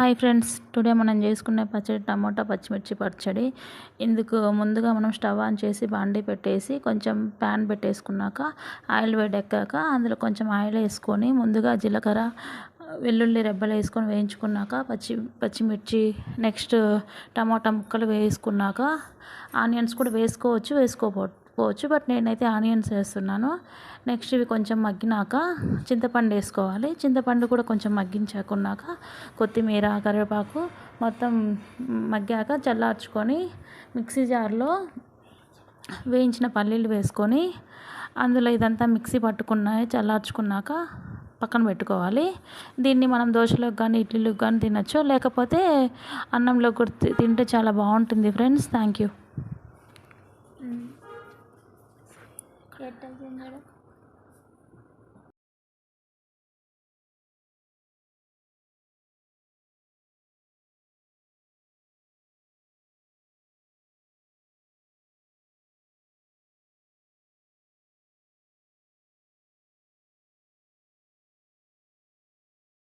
Hi friends today మనం చేసుకునే పచ్చడి టమోటా పచ్చిమిర్చి పచ్చడి. ఇందుకు ముందుగా మనం స్టవ్ ఆన్ చేసి బాండీ పెట్టేసి కొంచెం ప్యాన్ పెట్టేసుకున్నాక ఆయిల్ వేడెక్కాక అందులో కొంచెం ఆయిల్ వేసుకొని ముందుగా జీలకర్ర వెల్లుల్లి రెబ్బలు వేసుకొని వేయించుకున్నాక పచ్చి పచ్చిమిర్చి నెక్స్ట్ టమోటా ముక్కలు వేసుకున్నాక ఆనియన్స్ కూడా వేసుకోవచ్చు వేసుకోవచ్చు. బట్ నేనైతే ఆనియన్స్ వేస్తున్నాను. నెక్స్ట్ ఇవి కొంచెం మగ్గినాక చింతపండు వేసుకోవాలి. చింతపండు కూడా కొంచెం మగ్గించాకున్నాక కొత్తిమీర కరివేపాకు మొత్తం మగ్గాక చల్లార్చుకొని మిక్సీ జార్లో వేయించిన పల్లీలు వేసుకొని అందులో ఇదంతా మిక్సీ పట్టుకున్నాయి. చల్లార్చుకున్నాక పక్కన పెట్టుకోవాలి. దీన్ని మనం దోశలోకి కానీ ఇడ్లీలకు కానీ తినచ్చు. లేకపోతే అన్నంలో కూడా తింటే చాలా బాగుంటుంది ఫ్రెండ్స్. Thank you. এটাই জন্য